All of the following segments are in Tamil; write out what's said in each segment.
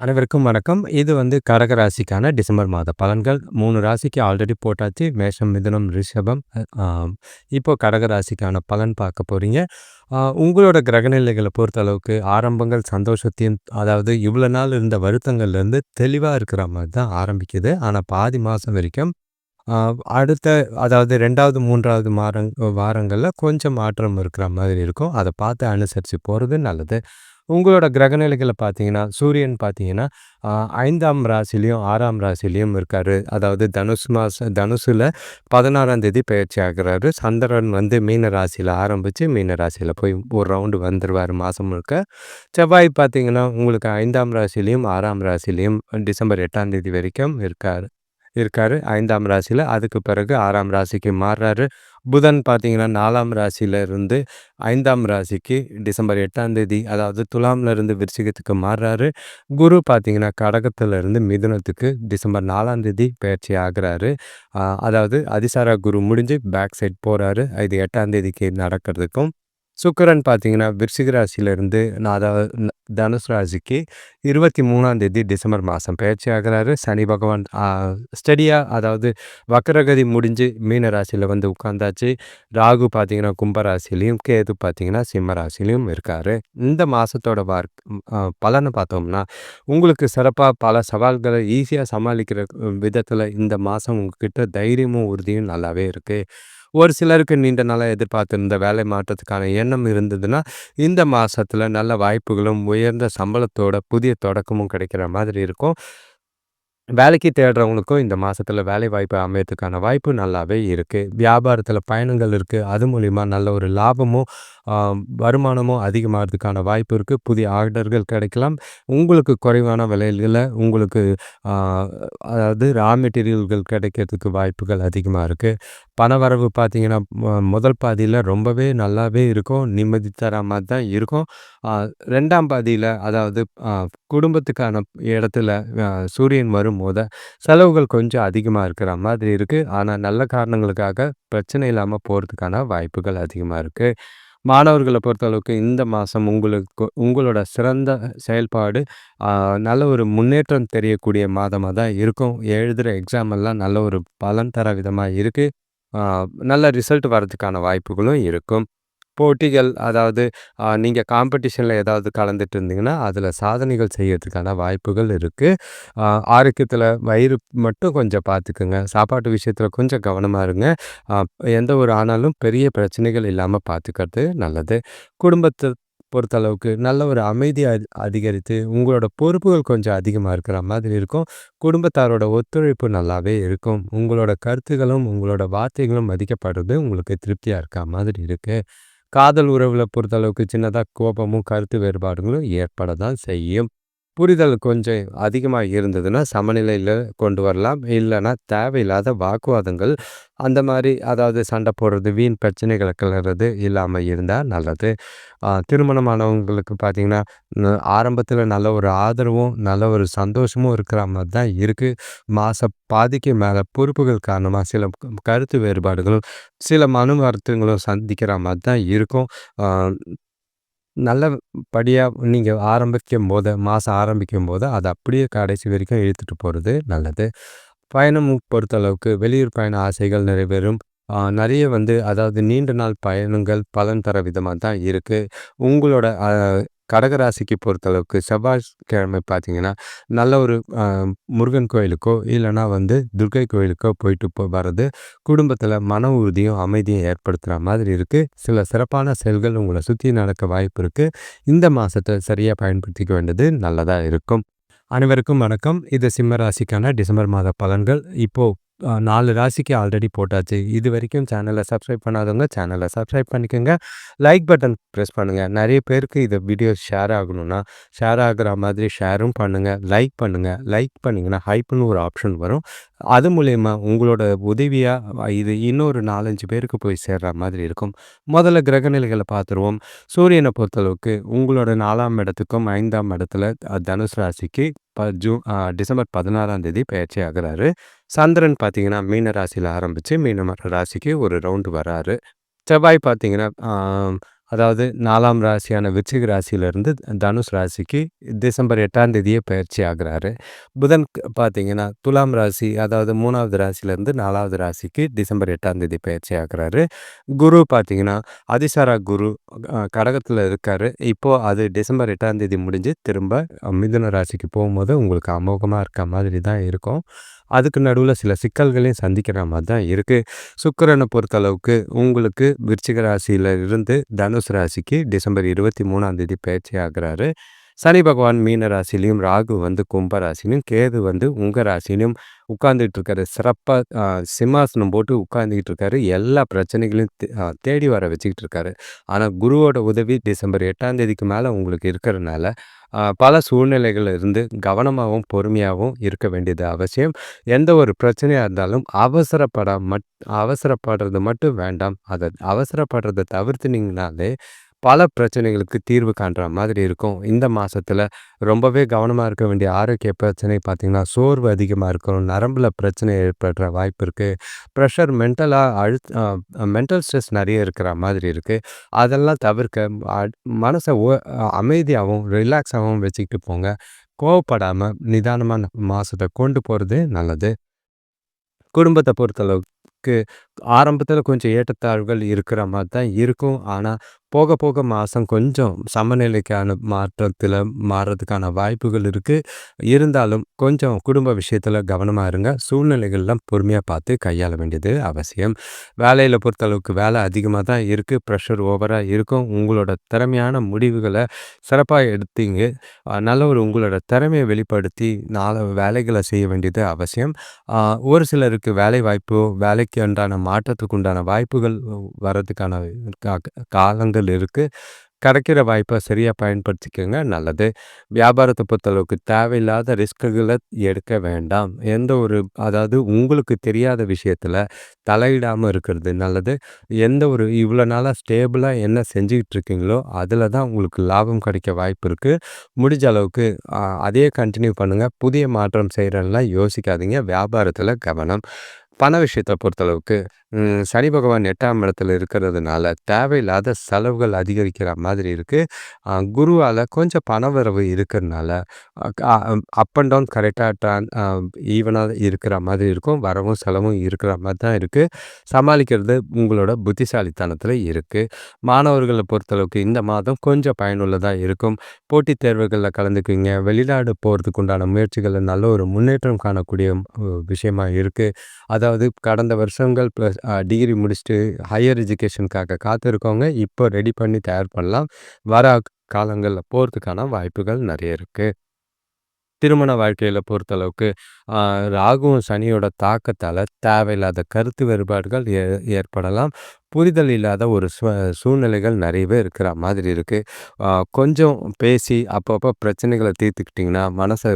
அனைவருக்கும் வணக்கம். இது வந்து கரக ராசிக்கான டிசம்பர் மாத பலன்கள். மூணு ராசிக்கு ஆல்ரெடி போட்டாச்சு. மேஷம், மிதனம் ரிஷபம். இப்போது இப்போ ராசிக்கான பலன் பார்க்க போறீங்க. உங்களோட கிரகநிலைகளை பொறுத்த அளவுக்கு ஆரம்பங்கள் சந்தோஷத்தையும் அதாவது இவ்வளோ நாள் இருந்த வருத்தங்கள்லேருந்து தெளிவாக இருக்கிற மாதிரி தான் ஆரம்பிக்குது. ஆனால் பாதி மாதம் வரைக்கும் அடுத்த அதாவது 2வது, 3வது மாரங் வாரங்களில் கொஞ்சம் மாற்றம் இருக்கிற மாதிரி இருக்கும். அதை பார்த்து அனுசரித்து போகிறது நல்லது. உங்களோட கிரகநிலைகளை பார்த்தீங்கன்னா, சூரியன் பார்த்தீங்கன்னா, அ 5ஆம் ராசியிலயும், 6ஆம் ராசியிலயும் இருக்காரு. அதாவது தனுஷ் மாச தனுசுல 16ஆம் தேதி பெயர்ச்சி ஆகுறாரு. சந்திரன் வந்து மீன ராசியில ஆரம்பிச்சு, மீன ராசியில போய் ஒரு ரவுண்டு வந்துருவாரு மாசம் முழுக்க. செவ்வாய் பார்த்தீங்கன்னா, உங்களுக்கு ஐந்தாம் ராசிலையும் ஆறாம் ராசிலையும் டிசம்பர் எட்டாம் தேதி வரைக்கும் இருக்காரு இருக்கார் ஐந்தாம் ராசியில் அதுக்கு பிறகு ஆறாம் ராசிக்கு மாறுறாரு. புதன் பார்த்தீங்கன்னா, நாலாம் ராசியிலிருந்து ஐந்தாம் ராசிக்கு டிசம்பர் எட்டாம் தேதி அதாவது துலாம்லேருந்து விருச்சிகத்துக்கு மாறுறாரு. குரு பார்த்தீங்கன்னா, கடகத்திலிருந்து மிதுனத்துக்கு டிசம்பர் நாலாம் தேதி பெயர்ச்சி ஆகுறாரு. அதாவது அதிசார குரு முடிஞ்சு பேக் சைட் போகிறாரு இது எட்டாம் தேதிக்கு நடக்கிறதுக்கும். சுக்கரன் பார்த்தீங்கன்னா, விருச்சிக ராசியிலிருந்து நான் அதாவது தனுசு ராசிக்கு 23ஆம் தேதி டிசம்பர் மாதம் பயிற்சி ஆகிறாரு சனி பகவான் ஸ்டடியாக அதாவது வக்கரகதி முடிஞ்சு மீன ராசியில் வந்து உட்காந்தாச்சு. ராகு பார்த்தீங்கன்னா, கும்ப ராசிலையும் கேது பார்த்தீங்கன்னா, சிம்ம ராசிலையும் இருக்காரு. இந்த மாதத்தோட வார்க் பலனை பார்த்தோம்னா, உங்களுக்கு சிறப்பாக பல சவால்களை ஈஸியாக சமாளிக்கிற விதத்தில் இந்த மாதம் உங்ககிட்ட தைரியமும், உறுதியும் நல்லாவே இருக்குது ஒரு சிலருக்கு நீண்ட நாளாக எதிர்பார்த்திருந்த வேலை மாற்றத்துக்கான எண்ணம் இருந்ததுன்னா, இந்த மாதத்தில் நல்ல வாய்ப்புகளும், உயர்ந்த சம்பளத்தோட புதிய தொடக்கமும் கிடைக்கிற மாதிரி இருக்கும். வேலைக்கு தேடுறவங்களுக்கும் இந்த மாதத்தில் வேலை வாய்ப்பு அமையறதுக்கான வாய்ப்பு நல்லாவே இருக்குது வியாபாரத்தில் பயணங்கள் இருக்குது அது மூலிமா நல்ல ஒரு லாபமும், வருமானமும் அதிகமாகிறதுக்கான வாய்ப்பு இருக்குது புதிய ஆர்டர்கள் கிடைக்கலாம். உங்களுக்கு குறைவான விலைகளில் உங்களுக்கு அதாவது ரா மெட்டீரியல்கள் கிடைக்கிறதுக்கு வாய்ப்புகள் அதிகமாக இருக்குது பணவரவு பார்த்தீங்கன்னா, மொ முதல் பாதியில் ரொம்பவே நல்லாவே இருக்கும். நிம்மதி தர மாதிரி தான் இருக்கும். ரெண்டாம் பாதியில் அதாவது குடும்பத்துக்கான இடத்துல சூரியன் வரும் போது செலவுகள் கொஞ்சம் அதிகமாக இருக்கிற மாதிரி இருக்குது ஆனால் நல்ல காரணங்களுக்காக பிரச்சனை இல்லாமல் போகிறதுக்கான வாய்ப்புகள் அதிகமாக இருக்குது மாணவர்களை பொறுத்தளவுக்கு இந்த மாதம் உங்களுக்கு உங்களோட சிறந்த செயல்பாடு நல்ல ஒரு முன்னேற்றம் தெரியக்கூடிய மாதமாக தான் இருக்கும். எழுதுகிற எக்ஸாம் எல்லாம் நல்ல ஒரு பலன் தர விதமாக இருக்குது நல்ல ரிசல்ட் வரதுக்கான வாய்ப்புகளும் இருக்கும். போட்டிகள் அதாவது நீங்கள் காம்படிஷனில் ஏதாவது கலந்துட்டு இருந்தீங்கன்னா, அதில் சாதனைகள் செய்யறதுக்கான வாய்ப்புகள் இருக்குது ஆரோக்கியத்தில் வயிறு மட்டும் கொஞ்சம் பார்த்துக்குங்க சாப்பாட்டு விஷயத்தில் கொஞ்சம் கவனமா இருங்க. எந்த ஒரு ஆனாலும் பெரிய பிரச்சனைகள் இல்லாமல் பார்த்துக்கிறது நல்லது. குடும்பத்தை பொறுத்தளவுக்கு நல்ல ஒரு அமைதி அதிகரித்து, உங்களோட பொறுப்புகள் கொஞ்சம் அதிகமாக இருக்கிற மாதிரி இருக்கும். குடும்பத்தாரோட ஒத்துழைப்பு நல்லாவே இருக்கும். உங்களோட கருத்துக்களும், உங்களோட வார்த்தைகளும் மதிக்கப்படுறது உங்களுக்கு திருப்தியாக இருக்கா மாதிரி இருக்குது காதல் உறவுல பொறுத்தளவுக்கு சின்னதா கோபமும், கருத்து வேறுபாடுகளும் ஏற்பட தான் செய்யும். புரிதல் கொஞ்சம் அதிகமாக இருந்ததுன்னா, சமநிலையில் கொண்டு வரலாம். இல்லைன்னா தேவையில்லாத வாக்குவாதங்கள் அந்த மாதிரி அதாவது சண்டை போடுறது, வீண் பிரச்சனைகளை கிளறது இல்லாமல் இருந்தால் நல்லது. திருமணமானவங்களுக்கு பார்த்திங்கன்னா ஆரம்பத்தில் நல்ல ஒரு ஆதரவும், நல்ல ஒரு சந்தோஷமும் இருக்கிற மாதிரி தான் இருக்குது மாச பாதிக்கு மேலே பொறுப்புகள் காரணமாக சில கருத்து வேறுபாடுகளும், சில மன வருத்தங்களும் சந்திக்கிற மாதிரி தான் இருக்கும். நல்லபடியாக நீங்கள் ஆரம்பிக்கும் போது ஆரம்பிக்கும்போது ஆரம்பிக்கும் ஆரம்பிக்கும்போது, அதை அப்படியே கடைசி வரைக்கும் இழுத்துட்டு போகிறது நல்லது. பயணம் பொறுத்தளவுக்கு வெளியூர் பயண ஆசைகள் நிறைவேறும். நிறைய வந்து அதாவது நீண்ட நாள் பயணங்கள் பலன் தர விதமாக தான் இருக்குது உங்களோட கடகராசிக்கு கடக ராசிக்கு பொறுத்தளவுக்கு செவ்வாய்க்கிழமை பார்த்தீங்கன்னா, நல்ல ஒரு முருகன் கோயிலுக்கோ, இல்லைனா வந்து துர்கை கோயிலுக்கோ போயிட்டு போ வர்றது, குடும்பத்தில் மன உறுதியும், அமைதியும் ஏற்படுத்துகிற மாதிரி இருக்குது சில சிறப்பான செயல்கள் உங்களை சுற்றி நடக்க வாய்ப்பு இருக்குது இந்த மாதத்தை சரியாக பயன்படுத்திக்க வேண்டியது நல்லதாக இருக்கும். அனைவருக்கும் வணக்கம். இது சிம்ம ராசிக்கான டிசம்பர் மாத பலன்கள். இப்போ நாலு ராசிக்கு ஆல்ரெடி போட்டாச்சு. இது வரைக்கும் சேனலை சப்ஸ்கிரைப் பண்ணாதவங்க சேனலை சப்ஸ்கிரைப் பண்ணிக்கங்க. லைக் பட்டன் ப்ரெஸ் பண்ணுங்கள் நிறைய பேருக்கு இந்த வீடியோ ஷேர் ஆகணும்னா, ஷேர் ஆகிற மாதிரி ஷேரும் பண்ணுங்கள் லைக் பண்ணுங்கள் லைக் பண்ணிங்கன்னா ஹைப்னு ஒரு ஆப்ஷன் வரும். அது மூலயமா உங்களோட உதவியாக இது இன்னொரு 4, 5 பேருக்கு போய் சேர்கிற மாதிரி இருக்கும். முதல்ல கிரகநிலைகளை பார்த்துருவோம். சூரியனை பொறுத்தளவுக்கு உங்களோட நாலாம் இடத்துக்கும், ஐந்தாம் இடத்துல தனுசு ராசிக்கு ப ஜூன் டிசம்பர் 16ஆம் தேதி பெயர்ச்சி ஆகுறாரு. சந்திரன் பார்த்தீங்கன்னா, மீன ராசியில் ஆரம்பித்து மீன ராசிக்கு ஒரு ரவுண்டு வராரு. செவ்வாய் பார்த்தீங்கன்னா, அதாவது நாலாம் ராசியான விருச்சிக ராசியிலிருந்து தனுஷ் ராசிக்கு டிசம்பர் எட்டாம் தேதியே பயிற்சி ஆகுறாரு. புதன் பார்த்தீங்கன்னா துலாம் ராசி அதாவது மூணாவது ராசியிலேருந்து நாலாவது ராசிக்கு டிசம்பர் எட்டாம் தேதி பயிற்சி ஆகிறாரு. குரு பார்த்தீங்கன்னா அதிசாரா குரு கடகத்தில் இருக்கார். இப்போது அது டிசம்பர் எட்டாம் தேதி முடிஞ்சு திரும்ப மிதுன ராசிக்கு போகும்போது உங்களுக்கு அமோகமாக இருக்க மாதிரி தான் இருக்கும். அதுக்கு நடுவில் சில சிக்கல்களையும் சந்திக்கிற மாதிரி தான் இருக்குது சுக்கரனை பொறுத்தளவுக்கு உங்களுக்கு விருச்சிக ராசியில் இருந்து தனுசு ராசிக்கு டிசம்பர் இருபத்தி மூணாம் தேதி பயிற்சி ஆகிறாரு. சனி பகவான் மீன ராசிலையும் ராகு வந்து கும்ப ராசிலையும் கேது வந்து உங்க ராசிலையும் உட்கார்ந்துட்டு இருக்காரு சிறப்பாக சிம்மாசனம் போட்டு உட்கார்ந்துக்கிட்டு இருக்காரு எல்லா பிரச்சனைகளையும் தேடி வர வச்சுக்கிட்டு இருக்காரு ஆனால் குருவோட உதவி டிசம்பர் எட்டாம் தேதிக்கு மேலே உங்களுக்கு இருக்கிறதுனால பல சூழ்நிலைகள் இருந்து கவனமாகவும் பொறுமையாகவும் இருக்க வேண்டியது அவசியம். எந்த ஒரு பிரச்சனையாக இருந்தாலும் அவசரப்பட மட் அவசரப்படுறது மட்டும் வேண்டாம். அதை அவசரப்படுறதை தவிர்த்துனீங்கனாலே பல பிரச்சனைகளுக்கு தீர்வு காண்ற மாதிரி இருக்கும். இந்த மாதத்தில் ரொம்பவே கவனமாக இருக்க வேண்டிய ஆரோக்கிய பிரச்சனை பார்த்திங்கன்னா சோர்வு அதிகமாக இருக்கும் நரம்பில் பிரச்சனை ஏற்படுற வாய்ப்பு இருக்குது ப்ரெஷர் மென்டலாக அழுத் மென்டல் ஸ்ட்ரெஸ் நிறைய இருக்கிற மாதிரி இருக்குது அதெல்லாம் தவிர்க்க மனசை அமைதியாகவும் ரிலாக்ஸாகவும் வச்சுக்கிட்டு போங்க. கோவப்படாமல் நிதானமான மாதத்தை கொண்டு போகிறது நல்லது. குடும்பத்தை பொறுத்தளவுக்கு ஆரம்பத்தில் கொஞ்சம் ஏற்றத்தாழ்வுகள் இருக்கிற மாதிரி தான் இருக்கும். ஆனால் போக போக மாதம் கொஞ்சம் சமநிலைக்கான மாற்றத்தில் மாறுறதுக்கான வாய்ப்புகள் இருக்குது இருந்தாலும் கொஞ்சம் குடும்ப விஷயத்தில் கவனமாக இருங்க. சூழ்நிலைகள்லாம் பொறுமையாக பார்த்து கையாள வேண்டியது அவசியம். வேலையில் பொறுத்தளவுக்கு வேலை அதிகமாக தான் இருக்குது ப்ரெஷர் ஓவராக இருக்கும். உங்களோட திறமையான முடிவுகளை சிறப்பாக எடுத்தீங்க. நல்ல ஒரு உங்களோட திறமையை வெளிப்படுத்தி நாலு வேலைகளை செய்ய வேண்டியது அவசியம். ஒரு சிலருக்கு வேலை வாய்ப்பு வேலைக்கு உண்டான மாற்றத்துக்கு உண்டான வாய்ப்புகள் வர்றதுக்கான காலங்கள் இருக்குது கிடைக்கிற வாய்ப்பை சரியாக பயன்படுத்திக்கோங்க. நல்லது. வியாபாரத்தை பொறுத்தளவுக்கு தேவையில்லாத ரிஸ்க்குகளை எடுக்க வேண்டாம். எந்த ஒரு அதாவது உங்களுக்கு தெரியாத விஷயத்தில் தலையிடாமல் இருக்கிறது நல்லது. எந்த ஒரு இவ்வளோ நாளாக ஸ்டேபிளாக என்ன செஞ்சுக்கிட்டு இருக்கீங்களோ அதில் தான் உங்களுக்கு லாபம் கிடைக்க வாய்ப்பு இருக்குது முடிஞ்ச அளவுக்கு அதே கண்டினியூ பண்ணுங்கள் புதிய மாற்றம் செய்கிறதெல்லாம் யோசிக்காதீங்க. வியாபாரத்தில் கவனம். பண விஷயத்தை பொறுத்தளவுக்கு சனி பகவான் எட்டாம் இடத்துல இருக்கிறதுனால தேவையில்லாத செலவுகள் அதிகரிக்கிற மாதிரி இருக்குது குருவால் கொஞ்சம் பணவரவு இருக்கிறதுனால அப் அண்ட் டவுன் கரெக்டாக ட்ரான் ஈவனாக இருக்கிற மாதிரி இருக்கும். வரவும் செலவும் இருக்கிற மாதிரி தான் இருக்குது சமாளிக்கிறது உங்களோட புத்திசாலித்தனத்தில் இருக்குது மாணவர்களை பொறுத்தளவுக்கு இந்த மாதம் கொஞ்சம் பயனுள்ளதாக இருக்கும். போட்டித் தேர்வுகளில் கலந்துக்குவீங்க. வெளிநாடு போகிறதுக்கு உண்டான முயற்சிகளில் நல்ல ஒரு முன்னேற்றம் காணக்கூடிய விஷயமா இருக்குது அதாவது கடந்த வருஷங்கள் ப்ளஸ் டிகிரி முடிச்சுட்டு ஹையர் எஜுகேஷனுக்காக காத்திருக்கவங்க இப்போ ரெடி பண்ணி தயார் பண்ணலாம். வர காலங்களில் போகிறதுக்கான வாய்ப்புகள் நிறைய இருக்குது திருமண வாழ்க்கையில் பொறுத்தளவுக்கு ராகுவும் சனியோட தாக்கத்தால் தேவையில்லாத கருத்து வேறுபாடுகள் ஏ ஏற்படலாம். புரிதல் இல்லாத ஒரு சூழ்நிலைகள் நிறையவே இருக்கிற மாதிரி இருக்குது கொஞ்சம் பேசி அப்பப்போ பிரச்சனைகளை தீர்த்துக்கிட்டிங்கன்னா மனசை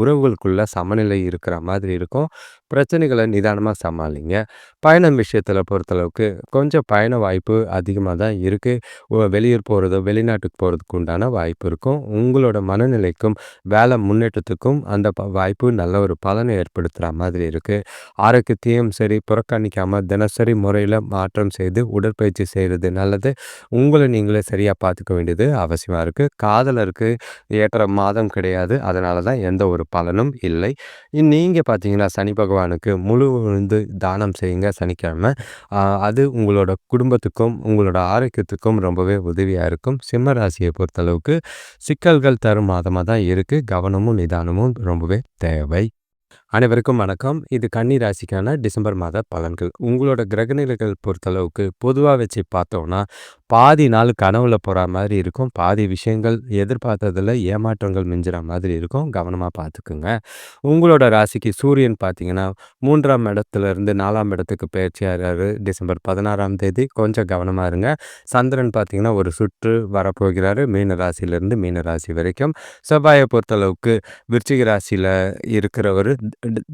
உறவுகளுக்குள்ள சமநிலை இருக்கிற மாதிரி இருக்கும். பிரச்சனைகளை நிதானமாக சமாளிங்க. பயணம் விஷயத்தில் பொறுத்தளவுக்கு கொஞ்சம் பயண வாய்ப்பு அதிகமாக தான் இருக்குது வெளியூர் போகிறதோ வெளிநாட்டுக்கு போகிறதுக்கு உண்டான வாய்ப்பு இருக்கும். உங்களோட மனநிலைக்கும் வேலை முன்னேற்றத்துக்கும் அந்த வாய்ப்பு நல்ல ஒரு பலனை ஏற்படுத்துகிற மாதிரி இருக்குது ஆரோக்கியத்தையும் சரி புறக்கணிக்காமல் தினசரி முறையில் மாற்றம் செய்து உடற்பயிற்சி செய்கிறது நல்லது. உங்களை நீங்களே சரியாக பார்த்துக்க வேண்டியது அவசியமாக இருக்குது காதலருக்கு ஏற்ற மாதம் கிடையாது. அதனால தான் எந்த ஒரு பலனும் இல்லை. நீங்கள் பார்த்தீங்கன்னா சனி பகவானுக்கு முழு விழுந்து தானம் செய்யுங்க சனிக்கிழமை. அது உங்களோட குடும்பத்துக்கும் உங்களோட ஆரோக்கியத்துக்கும் ரொம்பவே உதவியாக இருக்கும். சிம்ம ராசியை பொறுத்தளவுக்கு சிக்கல்கள் தரும் மாதமாக தான் இருக்குது கவனமும் நிதானமும் ரொம்பவே தேவை. அனைவருக்கும் வணக்கம். இது கன்னி ராசிக்கான டிசம்பர் மாத பலன்கள். உங்களோட கிரகநிலைகள் பொறுத்தளவுக்கு பொதுவாக வச்சு பார்த்தோன்னா பாதி நாள் கனவுல போகிற மாதிரி இருக்கும். பாதி விஷயங்கள் எதிர்பார்த்ததில் ஏமாற்றங்கள் மிஞ்சுற மாதிரி இருக்கும். கவனமாக பார்த்துக்குங்க. உங்களோட ராசிக்கு சூரியன் பார்த்தீங்கன்னா மூன்றாம் இடத்துல இருந்து நாலாம் இடத்துக்கு பயிற்சியாகிறாரு டிசம்பர் பதினாறாம் தேதி. கொஞ்சம் கவனமாக இருங்க. சந்திரன் பார்த்தீங்கன்னா ஒரு சுற்று வரப்போகிறாரு. மீன ராசியிலேருந்து மீன ராசி வரைக்கும். செவ்வாயை பொறுத்தளவுக்கு விருச்சிக ராசியில் இருக்கிறவர்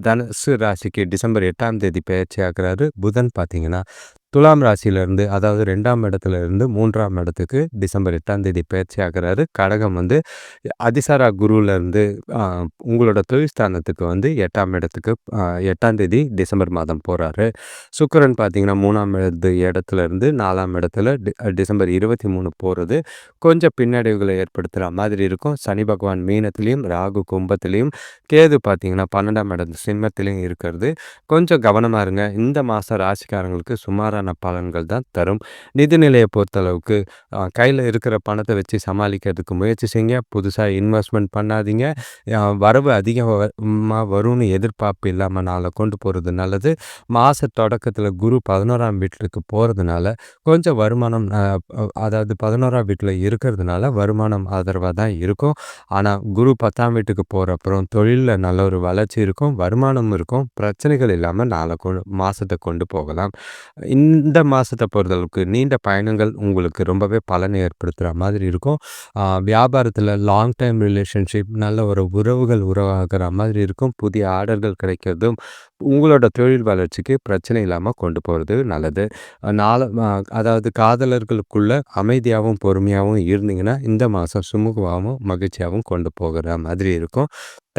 தனுசு ராசிக்கு டிசம்பர் எட்டாம் தேதி பயிற்சி ஆகிறாரு புதன் பார்த்தீங்கன்னா துலாம் ராசியிலேருந்து அதாவது ரெண்டாம் இடத்துல இருந்து மூன்றாம் இடத்துக்கு டிசம்பர் எட்டாம் தேதி பயிற்சி ஆகிறாரு. கடகம் வந்து அதிசாரா குருவிலேருந்து உங்களோட தொழில் ஸ்தானத்துக்கு வந்து எட்டாம் இடத்துக்கு எட்டாம் தேதி டிசம்பர் மாதம் போகிறாரு சுக்கரன் பார்த்தீங்கன்னா மூணாம் இடத்து இடத்துலேருந்து நாலாம் இடத்துல டிசம்பர் இருபத்தி மூணு போகிறது கொஞ்சம் பின்னடைவுகளை ஏற்படுத்துகிற மாதிரி இருக்கும். சனி பகவான் மீனத்துலேயும் ராகு கும்பத்துலேயும் கேது பார்த்தீங்கன்னா பன்னெண்டாம் இடத்து சிம்மத்திலையும் இருக்கிறது. கொஞ்சம் கவனமாக இருங்க. இந்த மாதம் ராசிக்காரங்களுக்கு சுமாரான பலன்கள் தான் தரும். நிதிநிலையை பொறுத்தளவுக்கு கையில் இருக்கிற பணத்தை வச்சு சமாளிக்கிறதுக்கு முயற்சி செய்யுங்க. புதுசாக இன்வெஸ்ட்மெண்ட் பண்ணாதீங்க. வரவு அதிகமாக வரும்னு எதிர்பார்ப்பு இல்லாமல் நாளை கொண்டு போகிறது நல்லது. மாத தொடக்கத்தில் குரு பதினோராம் வீட்டுக்கு போகிறதுனால கொஞ்சம் வருமானம் அதாவது பதினோராம் வீட்டில் இருக்கிறதுனால வருமானம் ஆதரவாக தான் இருக்கும். ஆனால் குரு பத்தாம் வீட்டுக்கு போகிற அப்புறம் தொழிலில் நல்ல ஒரு வளர்ச்சி இருக்கும் வருமானம் இருக்கும். பிரச்சனைகள் இல்லாமல் நாளை கொ மாதத்தை கொண்டு போகலாம். இந்த மாதத்தை பொறுத்தளவுக்கு நீண்ட பயணங்கள் உங்களுக்கு ரொம்பவே பலனை ஏற்படுத்துகிற மாதிரி இருக்கும். வியாபாரத்தில் லாங் டைம் ரிலேஷன்ஷிப் நல்ல ஒரு உறவுகள் உருவாகிற மாதிரி இருக்கும். புதிய ஆர்டர்கள் கிடைக்கிறதும் உங்களோட தொழில் வளர்ச்சிக்கு பிரச்சனை இல்லாமல் கொண்டு போகிறது நல்லது. நால அதாவது காதலர்களுக்குள்ள அமைதியாகவும் பொறுமையாகவும் இருந்தீங்கன்னா இந்த மாதம் சுமூகமாகவும் மகிழ்ச்சியாகவும் கொண்டு போகிற மாதிரி இருக்கும்.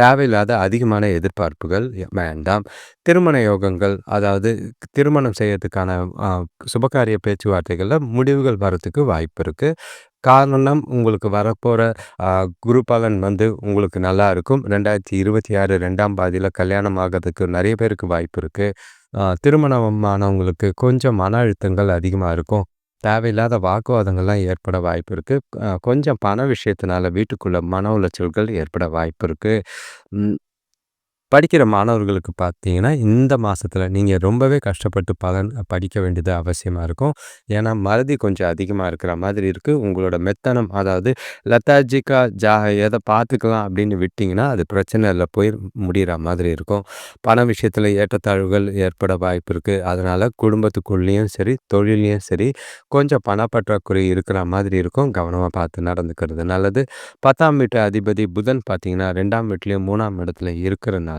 தேவையில்லாத அதிகமான எதிர்பார்ப்புகள் வேண்டாம். திருமண யோகங்கள் அதாவது திருமணம் செய்யறதுக்கான சுபகாரிய பேச்சுவார்த்தைகளில் முடிவுகள் வரத்துக்கு வாய்ப்பு இருக்குது காரணம் உங்களுக்கு வரப்போகிற குரு பலன் வந்து உங்களுக்கு நல்லா இருக்கும். ரெண்டாயிரத்தி இருபத்தி ஆறு ரெண்டாம் பாதியில் கல்யாணம் ஆகிறதுக்கு நிறைய பேருக்கு வாய்ப்பு இருக்குது திருமணமானவங்களுக்கு கொஞ்சம் மன அழுத்தங்கள் அதிகமாக இருக்கும். தேவையில்லாத வாக்குவாதங்கள்லாம் ஏற்பட வாய்ப்பு இருக்குது கொஞ்சம் பண விஷயத்தினால வீட்டுக்குள்ளே மன உளைச்சல்கள் ஏற்பட வாய்ப்பு இருக்குது படிக்கிற மாணவர்களுக்கு பார்த்தீங்கன்னா, இந்த மாதத்தில் நீங்கள் ரொம்பவே கஷ்டப்பட்டு பலன் படிக்க வேண்டியது அவசியமாக இருக்கும். ஏன்னா, மறதி கொஞ்சம் அதிகமாக இருக்கிற மாதிரி இருக்குது உங்களோட மெத்தனம் அதாவது லத்தாஜிக்காக ஜா எதை பார்த்துக்கலாம் அப்படின்னு விட்டிங்கன்னா, அது பிரச்சனை இல்லை போய் முடிகிற மாதிரி இருக்கும். பண விஷயத்தில் ஏற்றத்தாழ்வுகள் ஏற்பட வாய்ப்பு இருக்குது அதனால் குடும்பத்துக்குள்ளேயும் சரி, தொழிலையும் சரி, கொஞ்சம் பணப்பற்றாக்குறை இருக்கிற மாதிரி இருக்கும். கவனமாக பார்த்து நடந்துக்கிறது நல்லது. பத்தாம் வீட்டு அதிபதி புதன் பார்த்தீங்கன்னா, ரெண்டாம் வீட்லேயும் மூணாம் இடத்துல இருக்கிறனால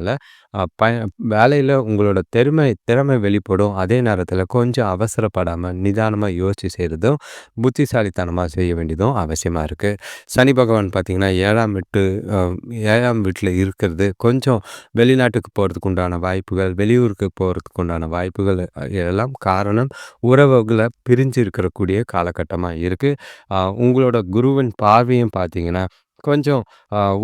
ப வேலையில் உங்களோட திறமை திறமை வெளிப்படும். அதே நேரத்தில் கொஞ்சம் அவசரப்படாமல் நிதானமாக யோசித்து செய்கிறதும் புத்திசாலித்தனமாக செய்ய வேண்டியதும் அவசியமாக இருக்குது சனி பகவான் பார்த்திங்கன்னா ஏழாம் வீட்டு ஏழாம் வீட்டில் இருக்கிறது கொஞ்சம் வெளிநாட்டுக்கு போகிறதுக்கு உண்டான வாய்ப்புகள் வெளியூருக்கு போகிறதுக்கு உண்டான வாய்ப்புகள் எல்லாம் காரணம் உறவுகளை பிரிஞ்சு இருக்கக்கூடிய காலகட்டமாக இருக்குது உங்களோட குருவின் பார்வையும் பார்த்திங்கன்னா கொஞ்சம்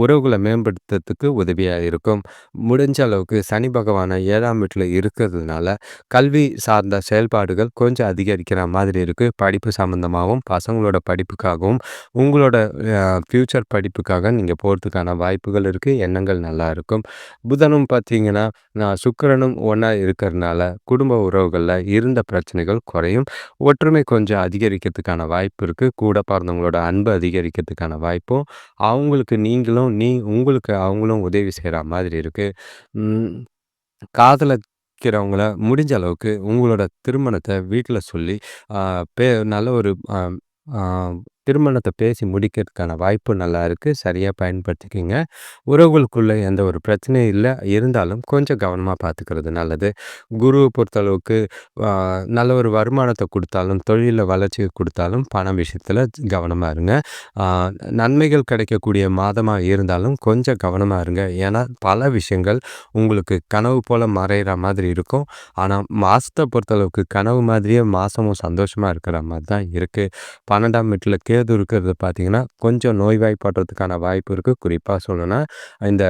உறவுகளை மேம்படுத்துறதுக்கு உதவியாக இருக்கும். முடிஞ்ச அளவுக்கு சனி பகவானை ஏழாம் வீட்டில் இருக்கிறதுனால கல்வி சார்ந்த செயல்பாடுகள் கொஞ்சம் அதிகரிக்கிற மாதிரி இருக்குது படிப்பு சம்மந்தமாகவும் பசங்களோட படிப்புக்காகவும் உங்களோட ஃப்யூச்சர் படிப்புக்காக நீங்கள் போகிறதுக்கான வாய்ப்புகள் இருக்குது எண்ணங்கள் நல்லா இருக்கும். புதனும் பார்த்தீங்கன்னா நான் சுக்கரனும் ஒன்றா இருக்கிறதுனால குடும்ப உறவுகளில் இருந்த பிரச்சனைகள் குறையும். ஒற்றுமை கொஞ்சம் அதிகரிக்கிறதுக்கான வாய்ப்பு இருக்குது கூட பிறந்தவங்களோட அன்பு அதிகரிக்கிறதுக்கான வாய்ப்பும் அவங்களுக்கு நீங்களும் நீ உங்களுக்கு அவங்களும் உதவி செய்கிற மாதிரி இருக்குது காதலிக்கிறவங்கள முடிஞ்ச அளவுக்கு உங்களோட திருமணத்தை வீட்டில் சொல்லி பே நல்ல ஒரு திருமணத்தை பேசி முடிக்கிறதுக்கான வாய்ப்பு நல்லா இருக்குது சரியாக பயன்படுத்திக்கிங்க. உறவுகளுக்குள்ளே எந்த ஒரு பிரச்சனையும் இல்லை. இருந்தாலும் கொஞ்சம் கவனமாக பார்த்துக்கிறது நல்லது. குருவை பொறுத்தளவுக்கு நல்ல ஒரு வருமானத்தை கொடுத்தாலும் தொழிலில் வளர்ச்சி கொடுத்தாலும் பண விஷயத்தில் கவனமாக இருங்க. நன்மைகள் கிடைக்கக்கூடிய மாதமாக இருந்தாலும் கொஞ்சம் கவனமாக இருங்க. ஏன்னா பல விஷயங்கள் உங்களுக்கு கனவு போல் மறைகிற மாதிரி இருக்கும். ஆனால் மாதத்தை பொறுத்தளவுக்கு கனவு மாதிரியே மாதமும் சந்தோஷமாக இருக்கிற மாதிரி தான் இருக்குது பன்னெண்டாம் வீட்டில் கேது இருக்கிறது பார்த்திங்கன்னா கொஞ்சம் நோய்வாய்ப்படுறதுக்கான வாய்ப்பு இருக்குது குறிப்பாக சொல்லணும்னா இந்த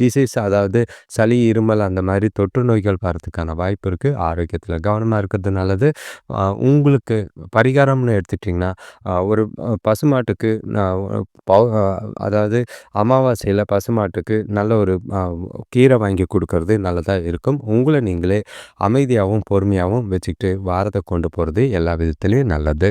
டிசீஸ் அதாவது சளி இருமல் அந்த மாதிரி தொற்று நோய்கள் வரதுக்கான வாய்ப்பு இருக்குது ஆரோக்கியத்தில் கவனமாக இருக்கிறது நல்லது. உங்களுக்கு பரிகாரம்னு எடுத்துட்டிங்கன்னா ஒரு பசுமாட்டுக்கு அதாவது அமாவாசையில் பசுமாட்டுக்கு நல்ல ஒரு கீரை வாங்கி கொடுக்கறது நல்லதாக இருக்கும். உங்களை நீங்களே அமைதியாகவும் பொறுமையாகவும் வச்சுக்கிட்டு வாரத்தை கொண்டு போகிறது எல்லா விதத்துலேயும் நல்லது.